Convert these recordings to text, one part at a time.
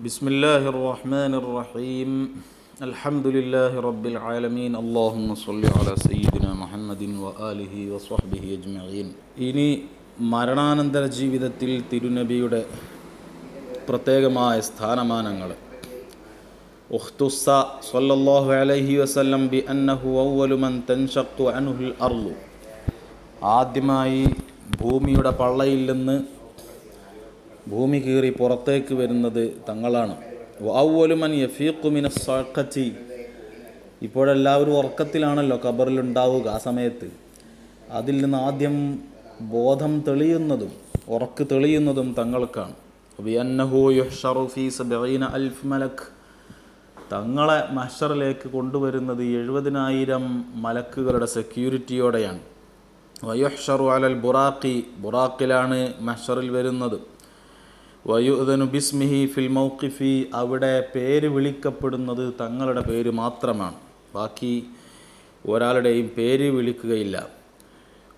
بسم الله الرحمن الرحيم الحمد لله رب العالمين اللهم صل على سيدنا محمد وآله وصحبه أجمعين ഇനി മരണാനന്തര ജീവിതത്തിൽ തിരുനബിയുടെ പ്രത്യേകമായ സ്ഥാനമാനങ്ങൾ ഉഖ്തുസ്സ സ്വല്ലല്ലാഹു അലൈഹി വസല്ലം ബി അന്നഹു അവ്വലു മൻ തൻഷഖു അൻഹുൽ അർളു ആദ്യമായി ഭൂമിയുടെ പള്ളയിൽ നിന്ന് ഭൂമി കീറി പുറത്തേക്ക് വരുന്നത് തങ്ങളാണ്. വാവോലുമൻ യഫീഖുമിന സാക്കത്തി ഇപ്പോഴെല്ലാവരും ഉറക്കത്തിലാണല്ലോ ഖബറിലുണ്ടാവുക ആ സമയത്ത്. അതിൽ നിന്ന് ആദ്യം ബോധം തെളിയുന്നതും ഉറക്ക് തെളിയുന്നതും തങ്ങൾക്കാണ്. തങ്ങളെ മഷറിലേക്ക് കൊണ്ടുവരുന്നത് എഴുപതിനായിരം മലക്കുകളുടെ സെക്യൂരിറ്റിയോടെയാണ്. വയുഹ്ഷറു അലൽ ബുറാഖി. ബുറാഖിലാണ് മഷറിൽ വരുന്നത്. വയുദനു ബിസ്മിഹി ഫിൽ മൗഖിഫി. അവിടെ പേര് വിളിക്കപ്പെടുന്നത് തങ്ങളുടെ പേര് മാത്രമാണ്. ബാക്കി ഒരാളുടെയും പേര് വിളിക്കുകയില്ല.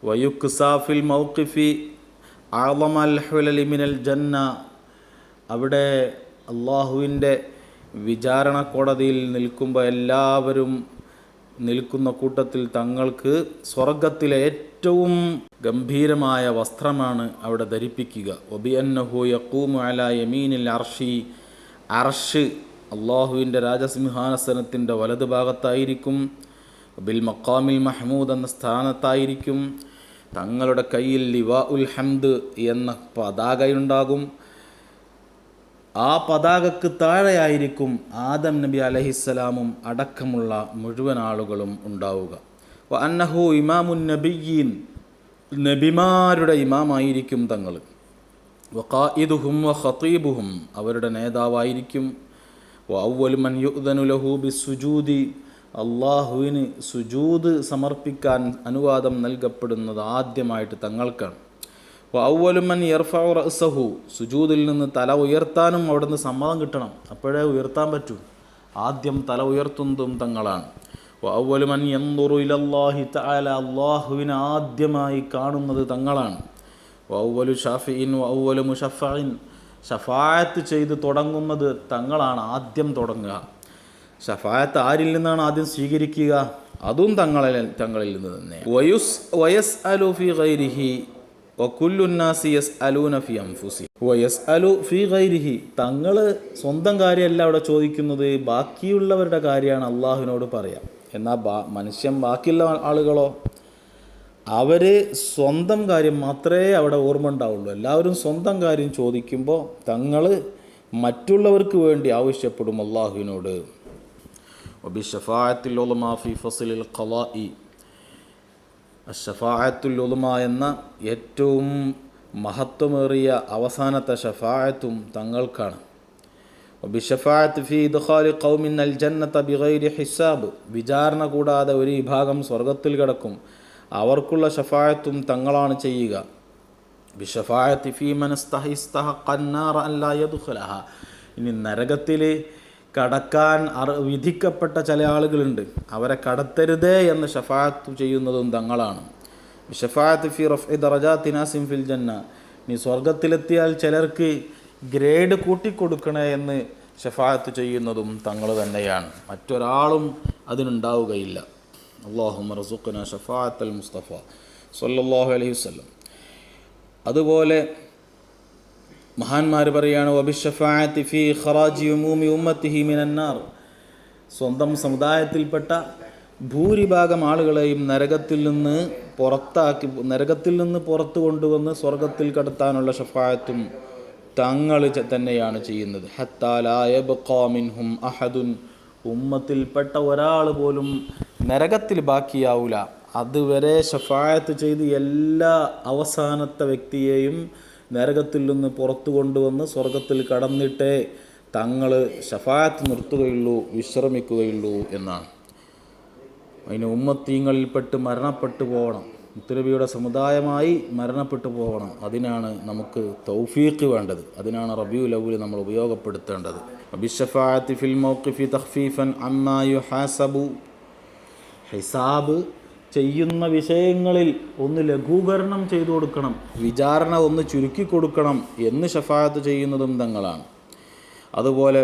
വയുക്സാഫിൽ മൗക്കിഫി ആളമൽ ഹുലലിമിനൽ ജന്ന. അവിടെ അള്ളാഹുവിന്റെ വിചാരണ കോടതിയിൽ നിൽക്കുമ്പോൾ എല്ലാവരും നിൽക്കുന്ന കൂട്ടത്തിൽ തങ്ങൾക്ക് സ്വർഗത്തിലെ ഏറ്റവും ഗംഭീരമായ വസ്ത്രമാണ് അവിടെ ധരിപ്പിക്കുക. ഒബിയന്നഹു യക്കൂമു അല യമീനിൽ അർഷി. അർഷ് അള്ളാഹുവിന്റെ രാജസിംഹാസനത്തിന്റെ വലതു ഭാഗത്തായിരിക്കും. ബിൽ മക്കാമിൽ മഹ്മൂദ് എന്ന സ്ഥാനത്തായിരിക്കും. തങ്ങളുടെ കയ്യിൽ ലിവാ ഉൽ ഹംദ് എന്ന പതാകയുണ്ടാകും. ആ പതാകക്ക് താഴെയായിരിക്കും ആദം നബി അലഹിസ്സലാമും അടക്കമുള്ള മുഴുവൻ ആളുകളും ഉണ്ടാവുക. അന്നഹു ഇമാമുൻ നബിയീൻ നബിമാരുടെ ഇമാമായിരിക്കും തങ്ങൾ വഖായിദുഹും വഖതീബുഹും ഖതീബുഹും അവരുടെ നേതാവായിരിക്കും. വ അവ്വലുമൻ യുദ്ദനു ലഹു ബിസുജൂദി അള്ളാഹുവിന് സുജൂദ് സമർപ്പിക്കാൻ അനുവാദം നൽകപ്പെടുന്നത് ആദ്യമായിട്ട് തങ്ങൾക്കാണ്. ഔവലുമൻ യർഫു റസഹു സുജൂദിൽ നിന്ന് തല ഉയർത്താനും അവിടുന്ന് സമ്മതം കിട്ടണം. അപ്പോഴേ ഉയർത്താൻ പറ്റൂ. ആദ്യം തല ഉയർത്തുന്നതും തങ്ങളാണ്. ഔവലുമൻ യന്തുറു ഇലല്ലാഹി തആല അള്ളാഹുവിനെ ആദ്യമായി കാണുന്നത് തങ്ങളാണ്. ഔവലു ഷാഫിൻ ഔവലു മുഷഫിൻ ഷഫായത്ത് ചെയ്ത് തുടങ്ങുന്നത് തങ്ങളാണ് ആദ്യം തുടങ്ങുക. ഷഫായത്ത് ആരിൽ നിന്നാണ് ആദ്യം സ്വീകരിക്കുക? അതും തങ്ങളിൽ തങ്ങളിൽ നിന്ന് തന്നെ. വയസ് വയസ് അലുഫി ഗൈരിഹി ഹുവ ഗൈരിഹി. തങ്ങൾ സ്വന്തം കാര്യമല്ല അവിടെ ചോദിക്കുന്നത് ബാക്കിയുള്ളവരുടെ കാര്യമാണ് അള്ളാഹുവിനോട് പറയാം. എന്നാൽ ബാ മനുഷ്യൻ ബാക്കിയുള്ള ആളുകളോ? അവർ സ്വന്തം കാര്യം മാത്രമേ അവിടെ ഓർമ്മ ഉണ്ടാവുള്ളൂ. എല്ലാവരും സ്വന്തം കാര്യം ചോദിക്കുമ്പോൾ തങ്ങൾ മറ്റുള്ളവർക്ക് വേണ്ടി ആവശ്യപ്പെടും അള്ളാഹുവിനോട്. ഒബിഷഫായത്തിൽ മാഫി ഫസലിൽ ഖലായി ഷഫായത്തുൽ ഉലുമ എന്ന ഏറ്റവും മഹത്വമേറിയ അവസാനത്തെ ഷഫായത്തും തങ്ങൾക്കാണ്. ബിഷഫായത്ത് ഫി ദുഖാലി കൗമിൻ അൽ ജന്നത ബിഗൈരി ഹിസാബ്. വിചാരണ കൂടാതെ ഒരു വിഭാഗം സ്വർഗത്തിൽ കിടക്കും. അവർക്കുള്ള ഷഫായത്തും തങ്ങളാണ് ചെയ്യുക. ബിഷഫായത്ത് ഫി മനസ്തഹിസ്തഹന്നാർ അല്ലാ യദ്ഖുലഹ. ഇനി നരകത്തിൽ കടക്കാൻ വിധിക്കപ്പെട്ട ചില ആളുകളുണ്ട്. അവരെ കടത്തരുതേ എന്ന് ഷഫാത്ത് ചെയ്യുന്നതും തങ്ങളാണ്. ഷഫാത്ത് ഫി റഫ് ദറജാത്തിനാസിം ഫിൽ ജന്ന നീ സ്വർഗത്തിലെത്തിയാൽ ചിലർക്ക് ഗ്രേഡ് കൂട്ടിക്കൊടുക്കണേ എന്ന് ഷഫാത്ത് ചെയ്യുന്നതും തങ്ങൾ തന്നെയാണ്. മറ്റൊരാളും അതിനുണ്ടാവുകയില്ല. അള്ളാഹു റസുഖന ഷഫാത്ത് അൽ മുസ്തഫ. സല്ലാഹു അലൈഹി വല്ലം അതുപോലെ മഹാന്മാർ പറയാണ് വബിഷഫായത്തി ഫി ഖറാജി ഉമൂമി ഉമ്മത്തിഹി മിനന്നാർ. സ്വന്തം സമുദായത്തിൽപ്പെട്ട ഭൂരിഭാഗം ആളുകളെയും നരകത്തിൽ നിന്ന് പുറത്താക്കി നരകത്തിൽ നിന്ന് പുറത്തു കൊണ്ടുവന്ന് സ്വർഗത്തിൽ കടത്താനുള്ള ഷഫായത്തും തങ്ങൾ തന്നെയാണ് ചെയ്യുന്നത്. ഹത്താലായബിൻഹും അഹദുൻ. ഉമ്മത്തിൽപ്പെട്ട ഒരാൾ പോലും നരകത്തിൽ ബാക്കിയാവൂല. അതുവരെ ഷഫായത്ത് ചെയ്ത് എല്ലാ അവസാനത്തെ വ്യക്തിയെയും നരകത്തിൽ നിന്ന് പുറത്തു കൊണ്ടുവന്ന് സ്വർഗത്തിൽ കടന്നിട്ടേ തങ്ങൾ ഷഫായത്ത് നിർത്തുകയുള്ളൂ വിശ്രമിക്കുകയുള്ളൂ എന്നാണ്. അതിന് ഉമ്മത്തീങ്ങളിൽപ്പെട്ട് മരണപ്പെട്ടു പോകണം. മുത്തുനബിയുടെ സമുദായമായി മരണപ്പെട്ടു പോകണം. അതിനാണ് നമുക്ക് തൗഫീഖ് വേണ്ടത്. അതിനാണ് റബിയു ലവുൽ നമ്മൾ ഉപയോഗപ്പെടുത്തേണ്ടത്. അബിഷഫായത്ത് ഫിൽ മൗഖിഫി തഖ്ഫീഫൻ അമ്മാ ഹാസബു ഹിസാബ് ചെയ്യുന്ന വിഷയങ്ങളിൽ ഒന്ന് ലഘൂകരണം ചെയ്തു കൊടുക്കണം വിചാരണ ഒന്ന് ചുരുക്കി കൊടുക്കണം എന്ന് ഷഫായത്ത് ചെയ്യുന്നതും തങ്ങളാണ്. അതുപോലെ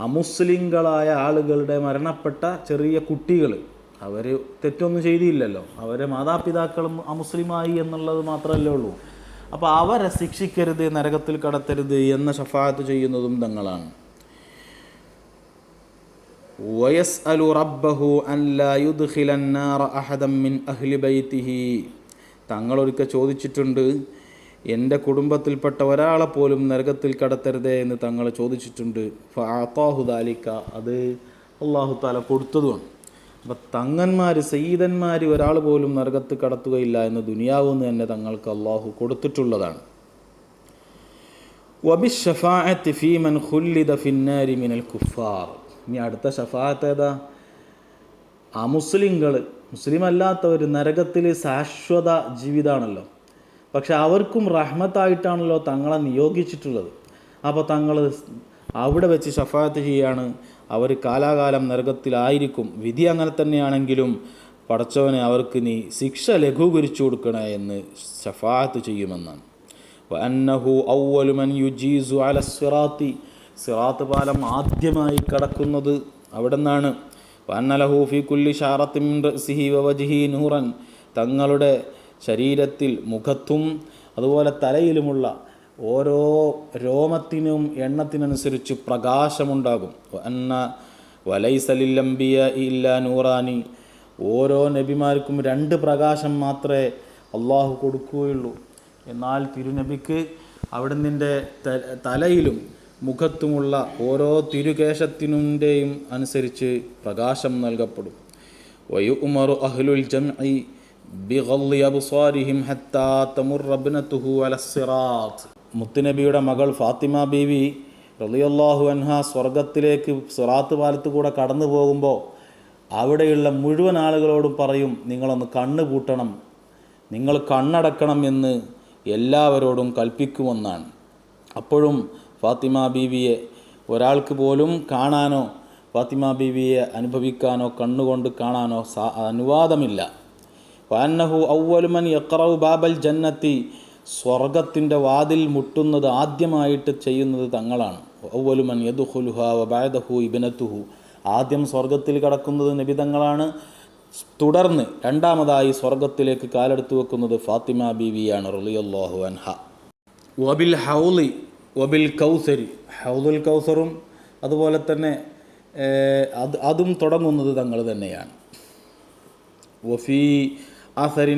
അമുസ്ലിങ്ങളായ ആളുകളുടെ മരണപ്പെട്ട ചെറിയ കുട്ടികൾ അവർ തെറ്റൊന്നും ചെയ്തില്ലല്ലോ. അവരെ മാതാപിതാക്കളും അമുസ്ലിമായി എന്നുള്ളത് മാത്രമല്ലേ ഉള്ളൂ. അപ്പോൾ അവരെ ശിക്ഷിക്കരുത് നരകത്തിൽ കടത്തരുത് എന്ന ഷഫാത്ത് ചെയ്യുന്നതും തങ്ങളാണ്. ويسأل ربه أن لا يدخل النار أحدا من أهل بيته തങ്ങളൊരിക്കൽ ചോദിച്ചിട്ടുണ്ട് എൻ്റെ കുടുംബത്തിൽപ്പെട്ട ഒരാളെ പോലും നരകത്തിൽ കടത്തരുതേ എന്ന് തങ്ങൾ ചോദിച്ചിട്ടുണ്ട് ഫാഹു ദാലിക്ക അത് അള്ളാഹു താല കൊടുത്തതുമാണ് അപ്പം തങ്ങന്മാർ സയ്യിദന്മാർ ഒരാൾ പോലും നരകത്ത് കടത്തുകയില്ല എന്ന് ദുനിയാവെന്ന് തന്നെ തങ്ങൾക്ക് അള്ളാഹു കൊടുത്തിട്ടുള്ളതാണ് വബിഷഫാഅത്ത് ഫീമൻ ഖുല്ലിദ ഫിന്നാരി മിനൽ കുഫാർ ഇനി അടുത്ത ഷഫാത്ത് ഏതാ? അമുസ്ലിങ്ങൾ മുസ്ലിം അല്ലാത്തവർ നരകത്തിൽ ശാശ്വത ജീവിതമാണല്ലോ പക്ഷെ അവർക്കും റഹ്മത്തായിട്ടാണല്ലോ തങ്ങളെ നിയോഗിച്ചിട്ടുള്ളത്. അപ്പോൾ തങ്ങൾ അവിടെ വെച്ച് ഷഫാത്ത് ചെയ്യാണ്. അവർ കാലാകാലം നരകത്തിലായിരിക്കും. വിധി അങ്ങനെ തന്നെയാണെങ്കിലും പടച്ചവനെ അവർക്ക് നീ ശിക്ഷ ലഘൂകരിച്ചു കൊടുക്കണേ എന്ന് ഷഫാത്ത് ചെയ്യുമെന്നാണ്. അന്നഹു ഔവലുമൻ മൻ യുജീസു അല സിറാത്തി പാലം ആദ്യമായി കടക്കുന്നത് അവിടെ നിന്നാണ് വന്നലഹൂഫി കുല്ലി ഷാറത്തിൻ റസിഹി വവജിഹി നൂറൻ. തങ്ങളുടെ ശരീരത്തിൽ മുഖത്തും അതുപോലെ തലയിലുമുള്ള ഓരോ രോമത്തിനും എണ്ണത്തിനനുസരിച്ച് പ്രകാശമുണ്ടാകും. അന്ന വലൈസലില്ലംബിയ ഇല്ല നൂറാനി. ഓരോ നബിമാർക്കും രണ്ട് പ്രകാശം മാത്രമേ അള്ളാഹു കൊടുക്കുകയുള്ളൂ. എന്നാൽ തിരുനബിക്ക് അവിടെ നിന്റെ തലയിലും മുഖത്തുമുള്ള ഓരോ തിരുകേശത്തിനുന്റെയും അനുസരിച്ച് പ്രകാശം നൽകപ്പെടും. വയു ഉമറു അഹ്ലുൽ മുത്തുനബിയുടെ മകൾ ഫാത്തിമ ബീവി റളിയല്ലാഹു അൻഹ സ്വർഗത്തിലേക്ക് സിറാത്ത് പാലത്ത് കൂടെ കടന്നു പോകുമ്പോൾ അവിടെയുള്ള മുഴുവൻ ആളുകളോടും പറയും നിങ്ങളൊന്ന് കണ്ണ് പൂട്ടണം. നിങ്ങൾ കണ്ണടക്കണം എന്ന് എല്ലാവരോടും കൽപ്പിക്കുമെന്നാണ്. അപ്പോഴും ഫാത്തിമ ബീവിയെ ഒരാൾക്ക് പോലും കാണാനോ ഫാത്തിമ ബീവിയെ അനുഭവിക്കാനോ കണ്ണുകൊണ്ട് കാണാനോ അനുവാദമില്ല. വാന്നഹു ഔവലുമൻ യക്റവ് ബാബൽ ജന്നത്തി. സ്വർഗത്തിന്റെ വാതിൽ മുട്ടുന്നത് ആദ്യമായിട്ട് ചെയ്യുന്നത് തങ്ങളാണ്. ഔവലുമൻ യദുഹുലുഹ വബാദഹു ഇബിനത്തുഹു. ആദ്യം സ്വർഗത്തിൽ കടക്കുന്നത് നിബിതങ്ങളാണ് തുടർന്ന് രണ്ടാമതായി സ്വർഗത്തിലേക്ക് കാലെടുത്തു വെക്കുന്നത് ഫാത്തിമ ബീവിയാണ്. റളിയല്ലാഹു അൻഹ. വബിൽ ഹൗലി വബിൽ കൗസരി ഹൗദുൽ കൗസറും അതുപോലെ തന്നെ അത് അതും തുടങ്ങുന്നത് തങ്ങൾ തന്നെയാണ്. വഫി അസരിൻ